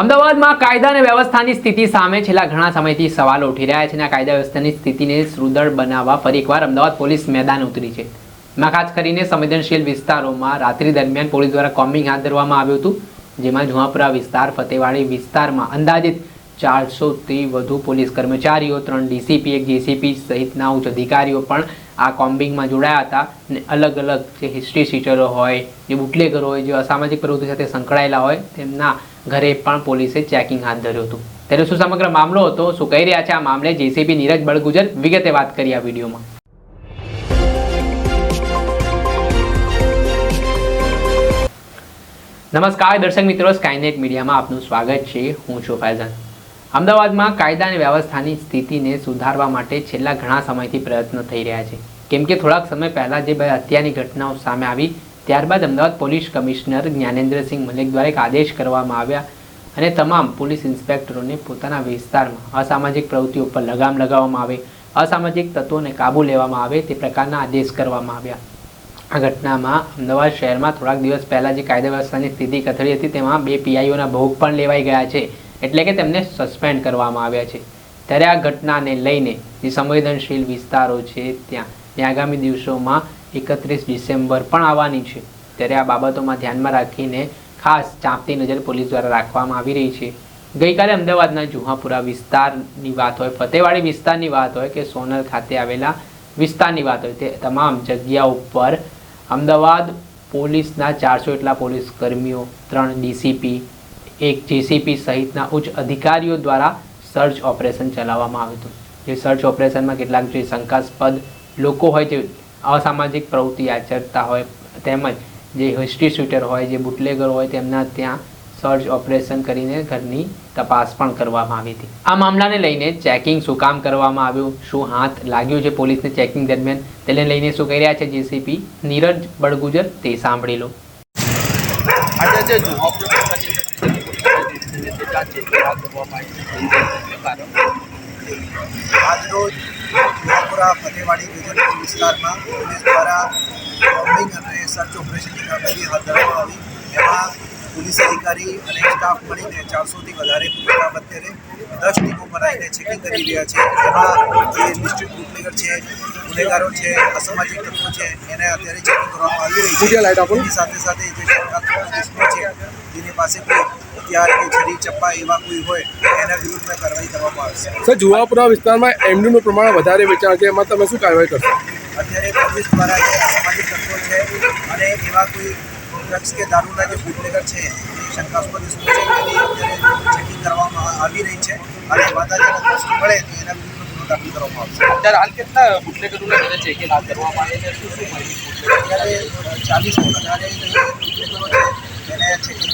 અમદાવાદમાં કાયદા અને વ્યવસ્થાની સ્થિતિ સામે છેલ્લા ઘણા સમયથી સવાલો ઉઠી રહ્યા છે અને કાયદા વ્યવસ્થાની સ્થિતિને સુદૃઢ બનાવવા ફરી એકવાર અમદાવાદ પોલીસ મેદાન ઉતરી છે. એમાં ખાસ કરીને સંવેદનશીલ વિસ્તારોમાં રાત્રિ દરમિયાન પોલીસ દ્વારા કોમ્બિંગ હાથ ધરવામાં આવ્યું હતું, જેમાં જુહાપુરા વિસ્તાર, ફતેવાડી વિસ્તારમાં અંદાજિત ચારસોથી વધુ પોલીસ કર્મચારીઓ, ત્રણ ડીસીપી, એક જેસીપી સહિતના ઉચ્ચ અધિકારીઓ પણ આ કોમ્બિંગમાં જોડાયા હતા અને અલગ અલગ જે હિસ્ટ્રી સીટરો હોય, જે બુટલેગરો હોય, જે અસામાજિક પ્રવૃત્તિ સાથે સંકળાયેલા હોય, તેમના ઘરે પણ પોલીસે ચેકિંગ હાથ ધર્યું હતું. ત્યારે શું સમગ્ર મામલો હતો, શું કહી રહ્યા છે આ મામલે જેસીબી નીરજ બળગુજર વિગતે વાત કરી આ વિડીયોમાં. નમસ્કાર દર્શક મિત્રો સ્કાયનેટ મીડિયામાં આપનું સ્વાગત છે. હું છું ફૈઝાન. અમદાવાદમાં કાયદા અને વ્યવસ્થાની સ્થિતિને સુધારવા માટે છેલ્લા ઘણા સમયથી પ્રયત્નો થઈ રહ્યા છે. કેમ કે થોડાક સમય પહેલાં જે બે હત્યાની ઘટનાઓ સામે આવી ત્યારબાદ અમદાવાદ પોલીસ કમિશનર જ્ઞાનેન્દ્રસિંહ મલિક દ્વારા એક આદેશ કરવામાં આવ્યા અને તમામ પોલીસ ઇન્સ્પેક્ટરોને પોતાના વિસ્તારમાં અસામાજિક પ્રવૃત્તિઓ પર લગામ લગાવવામાં આવે, અસામાજિક તત્વોને કાબૂ લેવામાં આવે તે પ્રકારના આદેશ કરવામાં આવ્યા. આ ઘટનામાં અમદાવાદ શહેરમાં થોડાક દિવસ પહેલાં જે કાયદા વ્યવસ્થાની સ્થિતિ કથળી હતી તેમાં બે પીઆઈઓના ભોગ પણ લેવાઈ ગયા છે, એટલે કે તેમને સસ્પેન્ડ કરવામાં આવ્યા છે. ત્યારે આ ઘટનાને લઈને જે સંવેદનશીલ વિસ્તારો છે ત્યાં ત્યાં આગામી દિવસોમાં એકત્રીસ ડિસેમ્બર પણ આવવાની છે. ત્યારે આ બાબતોમાં ધ્યાનમાં રાખીને ખાસ ચાંપતી નજર પોલીસ દ્વારા રાખવામાં આવી રહી છે. ગઈકાલે અમદાવાદના જુહાપુરા વિસ્તારની વાત હોય, ફતેવાડી વિસ્તારની વાત હોય કે સોનલ ખાતે આવેલા વિસ્તારની વાત હોય, તે તમામ જગ્યા ઉપર અમદાવાદ પોલીસના ચારસો એટલા પોલીસ કર્મીઓ, ત્રણ ડીસીપી, એક જીસીપી સહિતના ઉચ્ચ અધિકારીઓ દ્વારા સર્ચ ઓપરેશન ચલાવવામાં આવ્યું હતું. જે સર્ચ ઓપરેશનમાં કેટલાક જે શંકાસ્પદ લોકો હોય જે અસામાજિક પ્રવૃત્તિ આચરતા હોય, તેમજ જે હિસ્ટ્રી શૂટર હોય, જે બુટલેગર હોય, તેમના ત્યાં સર્ચ ઓપરેશન કરીને ઘરની તપાસ પણ કરવામાં આવી હતી. આ મામલાને લઈને ચેકિંગ શું કામ કરવામાં આવ્યું, શું હાથ લાગ્યું છે પોલીસને ચેકિંગ દરમિયાન, તેને લઈને શું કહી રહ્યા છે જેસીપી નીરજ બળગુજર, તે સાંભળી લો. આજરોજ જુહાપુરા ફતેવાડી રિજનલ વિસ્તારમાં પોલીસ દ્વારા બોમ્બિંગ અને સર્ચ ઓપરેશનની કામગીરી હાથ ધરવામાં આવી. એમાં પોલીસ અધિકારી અને સ્ટાફ મળીને ચારસોથી વધારે સ્ટાફ અત્યારે દસ ટીમો બનાવીને ચેકિંગ કરી રહ્યા છે. એમાં જે ડિસ્ટ્રિક્ટ બુટલેગર છે ગુનેગારો છે અસામાજિક તત્વો છે એને અત્યારે ચેકિંગ કરવામાં આવી રહી છે. સાથે સાથે જે સરકાર છે જેની પાસે કોઈ હથિયાર કે છરી ચપ્પા એવા કોઈ હોય એના વિરુદ્ધમાં કાર્યવાહી કરવામાં આવશે. સર જુવાપુરા વિસ્તારમાં એમડીનું પ્રમાણ વધારે વેચાણ છે એમાં તમે શું કાર્યવાહી કરશો? અત્યારે પોલીસ દ્વારા જે સામાજિક તત્વો છે અને એવા કોઈ ડ્રગ્સ કે દારૂના જે બુટલેગર છે એ શંકાસ્પદ વસ્તુ છે એની અત્યારે ચેકિંગ કરવામાં આવી રહી છે અને વાદાજીના દ્રષ્ટિ મળે તો એના વિરુદ્ધ ગુનો દાખલ કરવામાં આવશે. અત્યારે હાલ કેટલા બુટલેગરોને ચેકિંગ હાથ કરવામાં આવે છે? શું શું માહિતી અત્યારે ચાલીસથી વધારે બુટલેગરો છે એને ચેકિંગ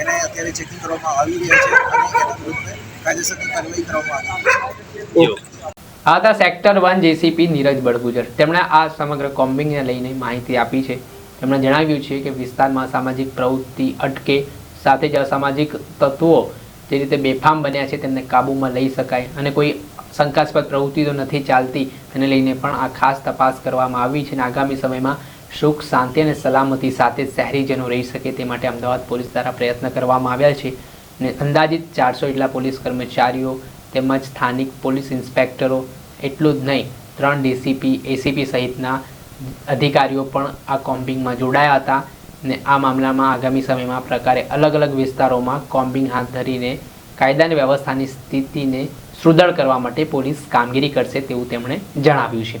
એને અત્યારે ચેકિંગ કરવામાં આવી રહ્યા છે અને કાર્યવાહી કરવામાં આ હતા sector one JCP Neeraj Badgujar. તેમણે આ સમગ્ર કોમ્બિંગને લઈને માહિતી આપી છે. તેમણે જણાવ્યું છે કે વિસ્તારમાં સામાજિક પ્રવૃત્તિ અટકે, સાથે જ અસામાજિક તત્વો જે રીતે બેફામ બન્યા છે તેમને કાબૂમાં લઈ શકાય અને કોઈ શંકાસ્પદ પ્રવૃત્તિ તો નથી ચાલતી, તેને લઈને પણ આ ખાસ તપાસ કરવામાં આવી છે અને આગામી સમયમાં સુખ, શાંતિ અને સલામતી સાથે શહેરીજનો રહી શકે તે માટે અમદાવાદ પોલીસ દ્વારા પ્રયત્ન કરવામાં આવ્યા છે અને અંદાજિત ચારસો એટલા પોલીસ કર્મચારીઓ તેમજ સ્થાનિક પોલીસ ઇન્સ્પેક્ટરો, એટલું જ નહીં, ત્રણ ડીસીપી, એસીપી સહિતના અધિકારીઓ પણ આ કોમ્બિંગમાં જોડાયા હતા ને આ મામલામાં આગામી સમયમાં પ્રકારે અલગ અલગ વિસ્તારોમાં કોમ્બિંગ હાથ ધરીને કાયદા અને વ્યવસ્થાની સ્થિતિને સુદૃઢ કરવા માટે પોલીસ કામગીરી કરશે તેવું તેમણે જણાવ્યું છે.